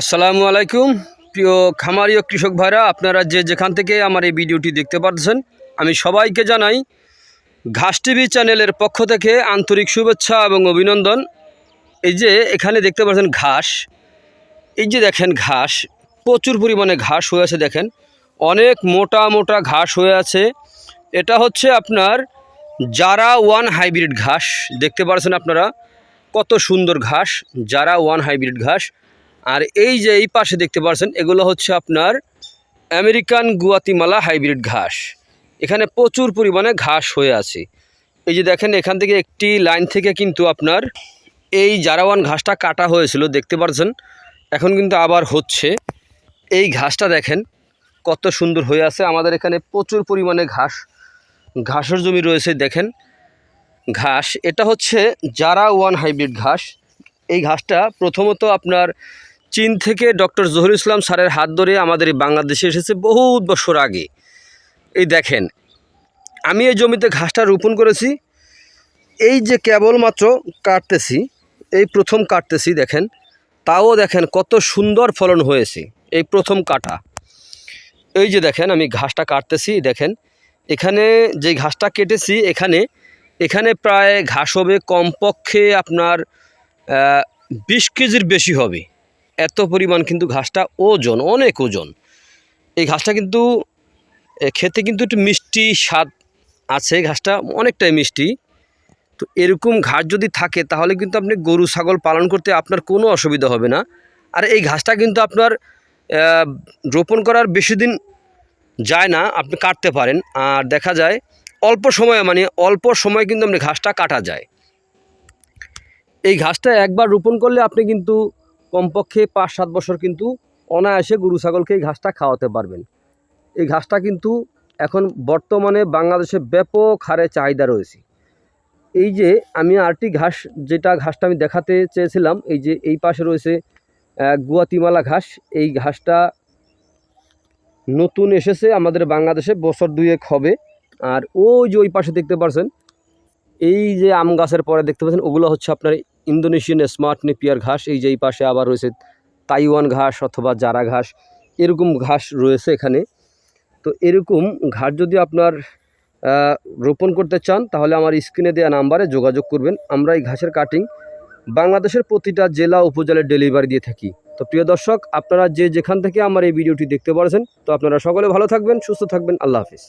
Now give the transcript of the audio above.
আসসালামু আলাইকুম। প্রিয় খামারি ও কৃষক ভাইরা, আপনারা যে যেখান থেকে আমার এই ভিডিওটি দেখতে পাচ্ছেন, আমি সবাইকে জানাই ঘাস টিভি চ্যানেলের পক্ষ থেকে আন্তরিক শুভেচ্ছা এবং অভিনন্দন। এই যে এখানে দেখতে পাচ্ছেন ঘাস। এই যে দেখেন ঘাস, প্রচুর পরিমাণে ঘাস হয়ে আছে দেখেন। অনেক মোটা মোটা ঘাস হয়ে আছে। এটা হচ্ছে আপনার জারা ওয়ান হাইব্রিড ঘাস। দেখতে পাচ্ছেন আপনারা কত সুন্দর ঘাস, জারা ওয়ান হাইব্রিড ঘাস। আর এই যে এই পাশে দেখতে পাচ্ছেন এগুলো হচ্ছে আপনার আমেরিকান গুয়াতিমালা হাইব্রিড ঘাস। এখানে প্রচুর পরিমাণে ঘাস হয়ে আছে। এই যে দেখেন, এখান থেকে একটি লাইন থেকে কিন্তু আপনার এই জারাওয়ান ঘাসটা কাটা হয়েছিল, দেখতে পাচ্ছেন এখন কিন্তু আবার হচ্ছে। এই ঘাসটা দেখেন, কত সুন্দর হয়ে আছে। আমাদের এখানে প্রচুর পরিমাণে ঘাস, ঘাসের জমি রয়েছে, দেখেন। ঘাস, এটা হচ্ছে জারা ওয়ান হাইব্রিড ঘাস। এই ঘাসটা প্রথমত আপনার চীন থেকে ডক্টর জহুর ইসলাম স্যারের হাত ধরে আমাদের বাংলাদেশে এসেছে বহুত বছর আগে। এই দেখেন, আমি এই জমিতে ঘাসটা রোপণ করেছি। এই যে কেবলমাত্র কাটতেছি, এই প্রথম কাটতেছি দেখেন, তাও দেখেন কত সুন্দর ফলন হয়েছে এই প্রথম কাটা। এই যে দেখেন, আমি ঘাসটা কাটতেছি, দেখেন, এখানে যে ঘাসটা কেটেছি, এখানে এখানে প্রায় ঘাস হবে কমপক্ষে আপনার বিশ কেজির বেশি হবে। এত পরিমাণ কিন্তু ঘাসটা ওজন, অনেক ওজন। এই ঘাসটা কিন্তু খেতে কিন্তু একটু মিষ্টি স্বাদ আছে, ঘাসটা অনেকটাই মিষ্টি। তো এরকম ঘাস যদি থাকে, তাহলে কিন্তু আপনি গরু, ছাগল পালন করতে আপনার কোনো অসুবিধা হবে না। আর এই ঘাসটা কিন্তু আপনার রোপণ করার বেশি দিন যায় না, আপনি কাটতে পারেন। আর দেখা যায়, অল্প সময়ে মানে অল্প সময় কিন্তু আপনি ঘাসটা কাটা যায়। এই ঘাসটা একবার রোপণ করলে আপনি কিন্তু কমপক্ষে পাঁচ সাত বছর কিন্তু অনায়াসে গরু ছাগলকে এই ঘাসটা খাওয়াতে পারবেন। এই ঘাসটা কিন্তু এখন বর্তমানে বাংলাদেশে ব্যাপক হারে চাহিদা রয়েছে। এই যে আমি আরটি ঘাস, যেটা ঘাসটা আমি দেখাতে চেয়েছিলাম, এই যে এই পাশে রয়েছে গুয়াতিমালা ঘাস। এই ঘাসটা নতুন এসেছে, আমাদের বাংলাদেশে বছর দুয়েক হবে। আর ওই যে ওই পাশে দেখতে পাচ্ছেন এই যে আম গাছের পরে দেখতে পাচ্ছেন, ওগুলো হচ্ছে আপনার ইন্দোনেশিয়ান স্মার্ট নেপিয়ার ঘাস, এই যে এই পাশে আবার রয়েছে তাইওয়ান ঘাস অথবা জারা ঘাস, এরকম ঘাস রয়েছে এখানে। তো এরকম ঘাস যদি আপনার রোপণ করতে চান, তাহলে আমার স্ক্রিনে দেওয়া নাম্বারে যোগাযোগ করবেন। আমরা এই ঘাসের কাটিং বাংলাদেশের প্রতিটা জেলা উপজেলায় ডেলিভারি দিয়ে থাকি। তো প্রিয় দর্শক, আপনারা যে যেখান থেকে আমার এই ভিডিওটি দেখতে পারছেন, তো আপনারা সকলে ভালো থাকবেন, সুস্থ থাকবেন, আল্লাহ হাফিজ।